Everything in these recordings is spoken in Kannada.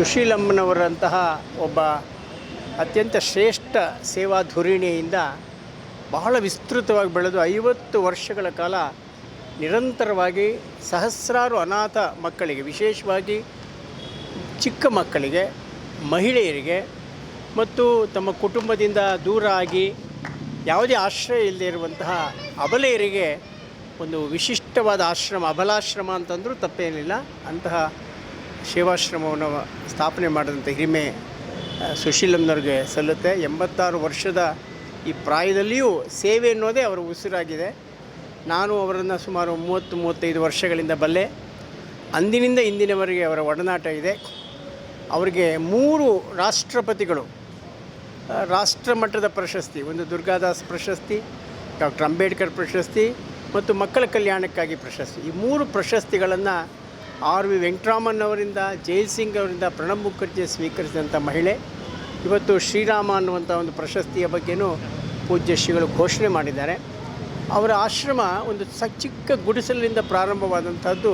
ಸುಶೀಲಮ್ಮನವರಂತಹ ಒಬ್ಬ ಅತ್ಯಂತ ಶ್ರೇಷ್ಠ ಸೇವಾ ಧುರೀಣಿಯಿಂದ ಬಹಳ ವಿಸ್ತೃತವಾಗಿ ಬೆಳೆದು ಐವತ್ತು ವರ್ಷಗಳ ಕಾಲ ನಿರಂತರವಾಗಿ ಸಹಸ್ರಾರು ಅನಾಥ ಮಕ್ಕಳಿಗೆ, ವಿಶೇಷವಾಗಿ ಚಿಕ್ಕ ಮಕ್ಕಳಿಗೆ, ಮಹಿಳೆಯರಿಗೆ ಮತ್ತು ತಮ್ಮ ಕುಟುಂಬದಿಂದ ದೂರ ಆಗಿ ಯಾವುದೇ ಆಶ್ರಯ ಇಲ್ಲದೆ ಇರುವಂತಹ ಅಬಲೆಯರಿಗೆ ಒಂದು ವಿಶಿಷ್ಟವಾದ ಆಶ್ರಮ, ಅಬಲಾಶ್ರಮ ಅಂತಂದರೂ ತಪ್ಪೇನಿಲ್ಲ. ಅಂತಹ ಸೇವಾಶ್ರಮವನ್ನು ಸ್ಥಾಪನೆ ಮಾಡಿದಂಥ ಹಿರಿಮೆ ಸುಶೀಲಮ್ನವ್ರಿಗೆ ಸಲ್ಲುತ್ತೆ. ಎಂಬತ್ತಾರು ವರ್ಷದ ಈ ಪ್ರಾಯದಲ್ಲಿಯೂ ಸೇವೆ ಅನ್ನೋದೇ ಅವರ ಉಸಿರಾಗಿದೆ. ನಾನು ಅವರನ್ನು ಸುಮಾರು ಮೂವತ್ತು, ಮೂವತ್ತೈದು ವರ್ಷಗಳಿಂದ ಬಲ್ಲೆ. ಅಂದಿನಿಂದ ಇಂದಿನವರೆಗೆ ಅವರ ಒಡನಾಟ ಇದೆ. ಅವರಿಗೆ ಮೂರು ರಾಷ್ಟ್ರಪತಿಗಳು ರಾಷ್ಟ್ರ ಮಟ್ಟದ ಪ್ರಶಸ್ತಿ, ಒಂದು ದುರ್ಗಾದಾಸ್ ಪ್ರಶಸ್ತಿ, ಡಾಕ್ಟರ್ ಅಂಬೇಡ್ಕರ್ ಪ್ರಶಸ್ತಿ ಮತ್ತು ಮಕ್ಕಳ ಕಲ್ಯಾಣಕ್ಕಾಗಿ ಪ್ರಶಸ್ತಿ. ಈ ಮೂರು ಪ್ರಶಸ್ತಿಗಳನ್ನು ಆರ್ ವಿ ವೆಂಕಟರಾಮನ್ ಅವರಿಂದ ಜಯಸಿಂಗ್ ಅವರಿಂದ ಪ್ರಣಬ್ ಮುಖರ್ಜಿ ಸ್ವೀಕರಿಸಿದಂಥ ಮಹಿಳೆ. ಇವತ್ತು ಶ್ರೀರಾಮ ಅನ್ನುವಂಥ ಒಂದು ಪ್ರಶಸ್ತಿಯ ಬಗ್ಗೆನೂ ಪೂಜ್ಯ ಶ್ರೀಗಳು ಘೋಷಣೆ ಮಾಡಿದ್ದಾರೆ. ಅವರ ಆಶ್ರಮ ಒಂದು ಸ ಚಿಕ್ಕ ಗುಡಿಸಲಿನಿಂದ ಪ್ರಾರಂಭವಾದಂಥದ್ದು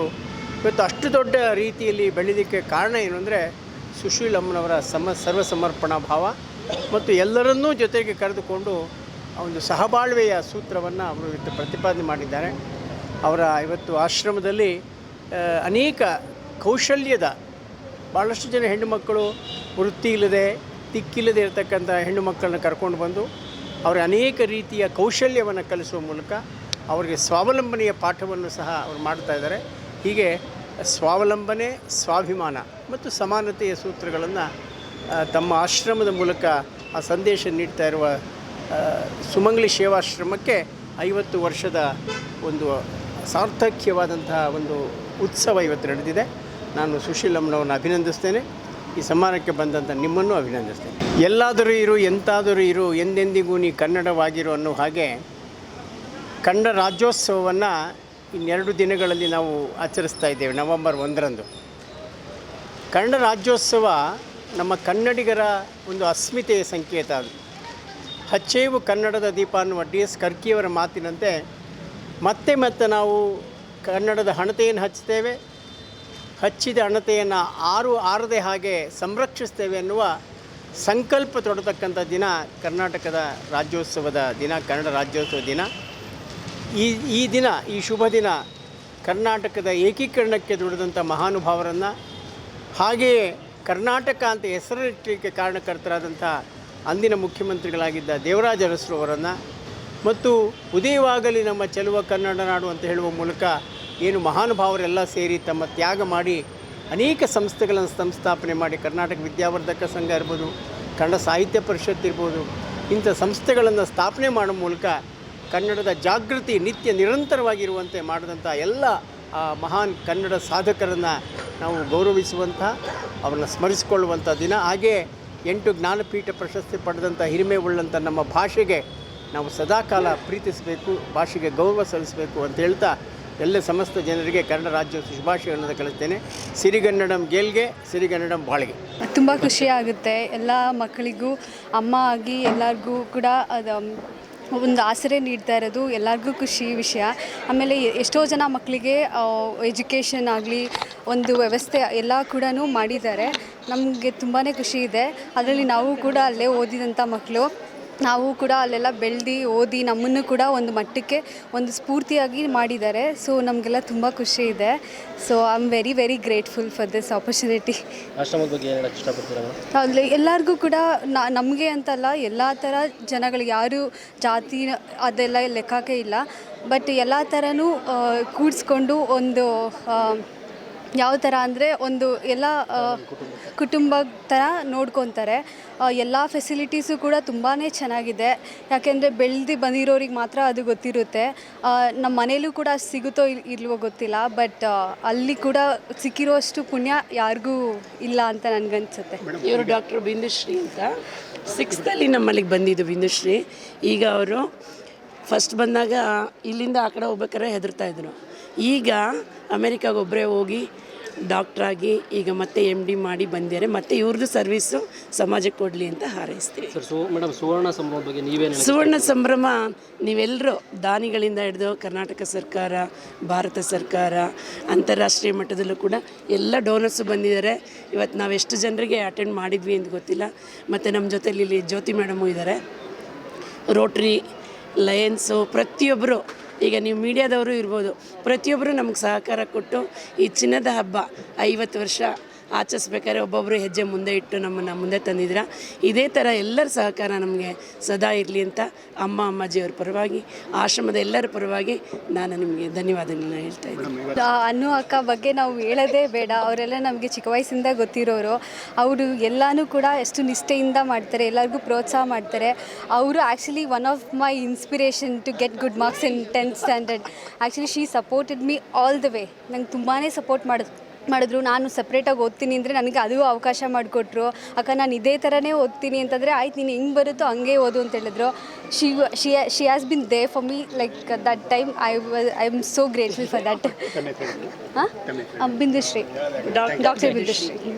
ಇವತ್ತು ಅಷ್ಟು ದೊಡ್ಡ ರೀತಿಯಲ್ಲಿ ಬೆಳೀಲಿಕ್ಕೆ ಕಾರಣ ಏನು ಅಂದರೆ ಸುಶೀಲಮ್ಮನವರ ಸಮ ಸರ್ವ ಸಮರ್ಪಣಾ ಭಾವ ಮತ್ತು ಎಲ್ಲರನ್ನೂ ಜೊತೆಗೆ ಕರೆದುಕೊಂಡು ಒಂದು ಸಹಬಾಳ್ವೆಯ ಸೂತ್ರವನ್ನು ಅವರು ಇವತ್ತು ಪ್ರತಿಪಾದನೆ ಮಾಡಿದ್ದಾರೆ. ಅವರ ಇವತ್ತು ಆಶ್ರಮದಲ್ಲಿ ಅನೇಕ ಕೌಶಲ್ಯದ ಭಾಳಷ್ಟು ಜನ ಹೆಣ್ಣುಮಕ್ಕಳು ವೃತ್ತಿ ಇಲ್ಲದೆ ತಿಕ್ಕಿಲ್ಲದೆ ಇರತಕ್ಕಂಥ ಹೆಣ್ಣು ಮಕ್ಕಳನ್ನ ಕರ್ಕೊಂಡು ಬಂದು ಅವರ ಅನೇಕ ರೀತಿಯ ಕೌಶಲ್ಯವನ್ನು ಕಲಿಸುವ ಮೂಲಕ ಅವರಿಗೆ ಸ್ವಾವಲಂಬನೆಯ ಪಾಠವನ್ನು ಸಹ ಅವರು ಮಾಡ್ತಾ ಇದ್ದಾರೆ. ಹೀಗೆ ಸ್ವಾವಲಂಬನೆ, ಸ್ವಾಭಿಮಾನ ಮತ್ತು ಸಮಾನತೆಯ ಸೂತ್ರಗಳನ್ನು ತಮ್ಮ ಆಶ್ರಮದ ಮೂಲಕ ಆ ಸಂದೇಶ ನೀಡ್ತಾ ಇರುವ ಸುಮಂಗ್ಲಿ ಸೇವಾಶ್ರಮಕ್ಕೆ ಐವತ್ತು ವರ್ಷದ ಒಂದು ಸಾರ್ಥಕ್ಯವಾದಂತಹ ಒಂದು ಉತ್ಸವ ಇವತ್ತು ನಡೆದಿದೆ. ನಾನು ಸುಶೀಲಮ್ಮನವ್ರನ್ನ ಅಭಿನಂದಿಸ್ತೇನೆ. ಈ ಸಮ್ಮಾನಕ್ಕೆ ಬಂದಂಥ ನಿಮ್ಮನ್ನು ಅಭಿನಂದಿಸ್ತೇನೆ. ಎಲ್ಲಾದರೂ ಇರು, ಎಂತಾದರೂ ಇರು, ಎಂದೆಂದಿಗೂ ನೀ ಕನ್ನಡವಾಗಿರು ಅನ್ನೋ ಹಾಗೆ ಕನ್ನಡ ರಾಜ್ಯೋತ್ಸವವನ್ನು ಇನ್ನೆರಡು ದಿನಗಳಲ್ಲಿ ನಾವು ಆಚರಿಸ್ತಾ ಇದ್ದೇವೆ, ನವೆಂಬರ್ ಒಂದರಂದು. ಕನ್ನಡ ರಾಜ್ಯೋತ್ಸವ ನಮ್ಮ ಕನ್ನಡಿಗರ ಒಂದು ಅಸ್ಮಿತೆಯ ಸಂಕೇತ ಅದು. ಹಚ್ಚೇವು ಕನ್ನಡದ ದೀಪ ಅನ್ನುವ ಡಿ ಎಸ್ ಕರ್ಕಿಯವರ ಮಾತಿನಂತೆ ಮತ್ತೆ ಮತ್ತೆ ನಾವು ಕನ್ನಡದ ಹಣತೆಯನ್ನು ಹಚ್ಚುತ್ತೇವೆ. ಹಚ್ಚಿದ ಹಣತೆಯನ್ನು ಆರು ಆರದೆ ಹಾಗೆ ಸಂರಕ್ಷಿಸ್ತೇವೆ ಎನ್ನುವ ಸಂಕಲ್ಪ ತೊಡತಕ್ಕಂಥ ದಿನ ಕರ್ನಾಟಕದ ರಾಜ್ಯೋತ್ಸವದ ದಿನ, ಕನ್ನಡ ರಾಜ್ಯೋತ್ಸವ ದಿನ. ಈ ಈ ದಿನ, ಈ ಶುಭ ದಿನ ಕರ್ನಾಟಕದ ಏಕೀಕರಣಕ್ಕೆ ದುಡಿದಂಥ ಮಹಾನುಭಾವರನ್ನು ಹಾಗೆಯೇ ಕರ್ನಾಟಕ ಅಂತ ಹೆಸರಿಟ್ಟಲಿಕ್ಕೆ ಕಾರಣಕರ್ತರಾದಂಥ ಅಂದಿನ ಮುಖ್ಯಮಂತ್ರಿಗಳಾಗಿದ್ದ ದೇವರಾಜ ಅರಸರು ಅವರನ್ನು ಮತ್ತು ಉದಯವಾಗಲಿ ನಮ್ಮ ಚೆಲುವ ಕನ್ನಡ ನಾಡು ಅಂತ ಹೇಳುವ ಮೂಲಕ ಏನು ಮಹಾನುಭಾವರೆಲ್ಲ ಸೇರಿ ತಮ್ಮ ತ್ಯಾಗ ಮಾಡಿ ಅನೇಕ ಸಂಸ್ಥೆಗಳನ್ನು ಸಂಸ್ಥಾಪನೆ ಮಾಡಿ, ಕರ್ನಾಟಕ ವಿದ್ಯಾವರ್ಧಕ ಸಂಘ ಇರ್ಬೋದು, ಕನ್ನಡ ಸಾಹಿತ್ಯ ಪರಿಷತ್ ಇರ್ಬೋದು, ಇಂಥ ಸಂಸ್ಥೆಗಳನ್ನು ಸ್ಥಾಪನೆ ಮಾಡೋ ಮೂಲಕ ಕನ್ನಡದ ಜಾಗೃತಿ ನಿತ್ಯ ನಿರಂತರವಾಗಿರುವಂತೆ ಮಾಡಿದಂಥ ಎಲ್ಲ, ಆ ಮಹಾನ್ ಕನ್ನಡ ಸಾಧಕರನ್ನು ನಾವು ಗೌರವಿಸುವಂಥ, ಅವರನ್ನು ಸ್ಮರಿಸಿಕೊಳ್ಳುವಂಥ ದಿನ. ಹಾಗೆ ಎಂಟು ಜ್ಞಾನಪೀಠ ಪ್ರಶಸ್ತಿ ಪಡೆದಂಥ ಹಿರಿಮೆ ಉಳ್ಳಂಥ ನಮ್ಮ ಭಾಷೆಗೆ ನಾವು ಸದಾಕಾಲ ಪ್ರೀತಿಸಬೇಕು, ಭಾಷೆಗೆ ಗೌರವ ಸಲ್ಲಿಸಬೇಕು ಅಂತ ಹೇಳ್ತಾ ಎಲ್ಲ ಸಮಸ್ತ ಜನರಿಗೆ ಕನ್ನಡ ರಾಜ್ಯೋತ್ಸವ ಶುಭಾಶಯಗಳನ್ನು ಕಳಿಸ್ತೇನೆ. ಸಿರಿಗನ್ನಡಂ ಗೆಲ್ಗೆ, ಸಿರಿಗನ್ನಡಂ ಬಾಳಿಗೆ. ತುಂಬ ಖುಷಿ ಆಗುತ್ತೆ. ಎಲ್ಲ ಮಕ್ಕಳಿಗೂ, ಅಮ್ಮ ಆಗಿ ಎಲ್ಲರಿಗೂ ಕೂಡ ಅದು ಒಂದು ಆಸರೆ ನೀಡ್ತಾ ಇರೋದು ಎಲ್ಲರಿಗೂ ಖುಷಿ ವಿಷಯ. ಆಮೇಲೆ ಎಷ್ಟೋ ಜನ ಮಕ್ಕಳಿಗೆ ಎಜುಕೇಷನ್ ಆಗಲಿ, ಒಂದು ವ್ಯವಸ್ಥೆ ಎಲ್ಲ ಕೂಡ ಮಾಡಿದ್ದಾರೆ. ನಮಗೆ ತುಂಬಾ ಖುಷಿ ಇದೆ. ಅದರಲ್ಲಿ ನಾವು ಕೂಡ ಅಲ್ಲೇ ಓದಿದಂಥ ಮಕ್ಕಳು. ನಾವು ಕೂಡ ಅಲ್ಲೆಲ್ಲ ಬೆಳೆದು ಓದಿ ನಮ್ಮನ್ನು ಕೂಡ ಒಂದು ಮಟ್ಟಕ್ಕೆ ಒಂದು ಸ್ಫೂರ್ತಿಯಾಗಿ ಮಾಡಿದ್ದಾರೆ. ಸೊ ನಮಗೆಲ್ಲ ತುಂಬ ಖುಷಿ ಇದೆ. So I am very very grateful for this opportunity ಆಶ್ರಮದ ಬಗ್ಗೆ ಏನು ಹೇಳಕ್ಕೆ ಇಷ್ಟಪಡ್ತೀರಾ ಮೇಡಮ್ ಅಲ್ಲಿ ಎಲ್ಲರಿಗೂ ಕೂಡ ನ ನಮಗೆ ಅಂತಲ್ಲ ಎಲ್ಲ ಥರ ಜನಗಳಿಗೆ ಯಾರು ಜಾತಿ ಅದೆಲ್ಲ ಲೆಕ್ಕಕ್ಕೆ ಇಲ್ಲ. ಬಟ್ ಎಲ್ಲ ಥರನೂ ಕೂಡಿಸ್ಕೊಂಡು ಒಂದು ಆ, ಯಾವ ಥರ ಅಂದರೆ ಒಂದು ಎಲ್ಲ ಕುಟುಂಬ ಥರ ನೋಡ್ಕೊತಾರೆ. ಎಲ್ಲ ಫೆಸಿಲಿಟೀಸು ಕೂಡ ತುಂಬಾ ಚೆನ್ನಾಗಿದೆ. ಯಾಕೆಂದರೆ ಬೆಳೆದು ಬಂದಿರೋರಿಗೆ ಮಾತ್ರ ಅದು ಗೊತ್ತಿರುತ್ತೆ. ನಮ್ಮ ಮನೇಲೂ ಕೂಡ ಸಿಗುತ್ತೋ ಇಲ್- ಇಲ್ವೋ ಗೊತ್ತಿಲ್ಲ. ಬಟ್ ಅಲ್ಲಿ ಕೂಡ ಸಿಕ್ಕಿರೋಷ್ಟು ಪುಣ್ಯ ಯಾರಿಗೂ ಇಲ್ಲ ಅಂತ ನನಗನ್ಸುತ್ತೆ. ಇವರು ಡಾಕ್ಟರ್ ಬಿಂದುಶ್ರೀ ಅಂತ. ಸಿಕ್ಸ್ತಲ್ಲಿ ನಮ್ಮಲ್ಲಿಗೆ ಬಂದಿದ್ದು ಬಿಂದುಶ್ರೀ. ಈಗ ಅವರು ಫಸ್ಟ್ ಬಂದಾಗ ಇಲ್ಲಿಂದ ಆ ಕಡೆ ಹೋಗ್ಬೇಕಾದ್ರೆ ಹೆದರ್ತಾ ಇದ್ರು. ಈಗ ಅಮೇರಿಕಾಗೆ ಒಬ್ಬರೇ ಹೋಗಿ ಡಾಕ್ಟ್ರಾಗಿ ಈಗ ಮತ್ತೆ ಎಂ ಡಿ ಮಾಡಿ ಬಂದಿದ್ದಾರೆ. ಮತ್ತೆ ಇವ್ರದ್ದು ಸರ್ವಿಸು ಸಮಾಜಕ್ಕೆ ಕೊಡಲಿ ಅಂತ ಹಾರೈಸ್ತೀವಿ. ಸರ್ ಸು ಮೇಡಮ್ ಸುವರ್ಣ ಸಂಭ್ರಮ ಬಗ್ಗೆ ನೀವೇನು ಸುವರ್ಣ ಸಂಭ್ರಮ ನೀವೆಲ್ಲರೂ ದಾನಿಗಳಿಂದ ಹಿಡಿದು ಕರ್ನಾಟಕ ಸರ್ಕಾರ ಭಾರತ ಸರ್ಕಾರ ಅಂತಾರಾಷ್ಟ್ರೀಯ ಮಟ್ಟದಲ್ಲೂ ಕೂಡ ಎಲ್ಲ ಡೋನರ್ಸು ಬಂದಿದ್ದಾರೆ. ಇವತ್ತು ನಾವು ಎಷ್ಟು ಜನರಿಗೆ ಅಟೆಂಡ್ ಮಾಡಿದ್ವಿ ಅಂತ ಗೊತ್ತಿಲ್ಲ. ಮತ್ತು ನಮ್ಮ ಜೊತೆಲಿ ಇಲ್ಲಿ ಜ್ಯೋತಿ ಮೇಡಮು ಇದ್ದಾರೆ ರೋಟ್ರಿ ಲಯನ್ಸು ಪ್ರತಿಯೊಬ್ಬರು ಈಗ ನೀವು ಮೀಡಿಯಾದವರು ಇರ್ಬೋದು ಪ್ರತಿಯೊಬ್ಬರು ನಮ್ಗೆ ಸಹಕಾರ ಕೊಟ್ಟು ಈ ಚಿನ್ನದ ಹಬ್ಬ ಐವತ್ತು ವರ್ಷ ಆಚರಿಸ್ಬೇಕಾದ್ರೆ ಒಬ್ಬೊಬ್ಬರು ಹೆಜ್ಜೆ ಮುಂದೆ ಇಟ್ಟು ನಮ್ಮನ್ನು ಮುಂದೆ ತಂದಿದ್ರು ಇದೇ ಥರ ಎಲ್ಲರ ಸಹಕಾರ ನಮಗೆ ಸದಾ ಇರಲಿ ಅಂತ ಅಮ್ಮ ಅಮ್ಮಾಜಿಯವ್ರ ಪರವಾಗಿ, ಆಶ್ರಮದ ಎಲ್ಲರ ಪರವಾಗಿ ನಾನು ನಿಮಗೆ ಧನ್ಯವಾದಗಳನ್ನ ಹೇಳ್ತಾ ಇದ್ದೀನಿ. ಅನ್ನು ಅಕ್ಕ ಬಗ್ಗೆ ನಾವು ಹೇಳೋದೇ ಬೇಡ. ಅವರೆಲ್ಲ ನಮಗೆ ಚಿಕ್ಕ ವಯಸ್ಸಿಂದ ಗೊತ್ತಿರೋರು. ಅವರು ಎಲ್ಲನೂ ಕೂಡ ಎಷ್ಟು ನಿಷ್ಠೆಯಿಂದ ಮಾಡ್ತಾರೆ, ಎಲ್ಲರಿಗೂ ಪ್ರೋತ್ಸಾಹ ಮಾಡ್ತಾರೆ. ಅವರು actually one of my inspiration to get good marks in tenth standard actually she supported me all the way ನಂಗೆ ತುಂಬಾ ಸಪೋರ್ಟ್ ಮಾಡಿದ್ರು. ಮಾಡಿದ್ರು ನಾನು ಸಪ್ರೇಟಾಗಿ ಓದ್ತೀನಿ ಅಂದರೆ ನನಗೆ ಅದು ಅವಕಾಶ ಮಾಡಿಕೊಟ್ರು. ಅಕ್ಕ ನಾನು ಇದೇ ಥರನೇ ಓದ್ತೀನಿ ಅಂತಂದರೆ ಆಯ್ತು ನೀನು ಹೆಂಗೆ ಬರುತ್ತೋ ಹಂಗೆ ಓದು ಅಂತ ಹೇಳಿದ್ರು. She she she has been there for me like that time I I am so grateful for that ಹಾಂ ಬಿಂದುಶ್ರೀ ಡಾಕ್ಟರ್ ಬಿಂದುಶ್ರೀ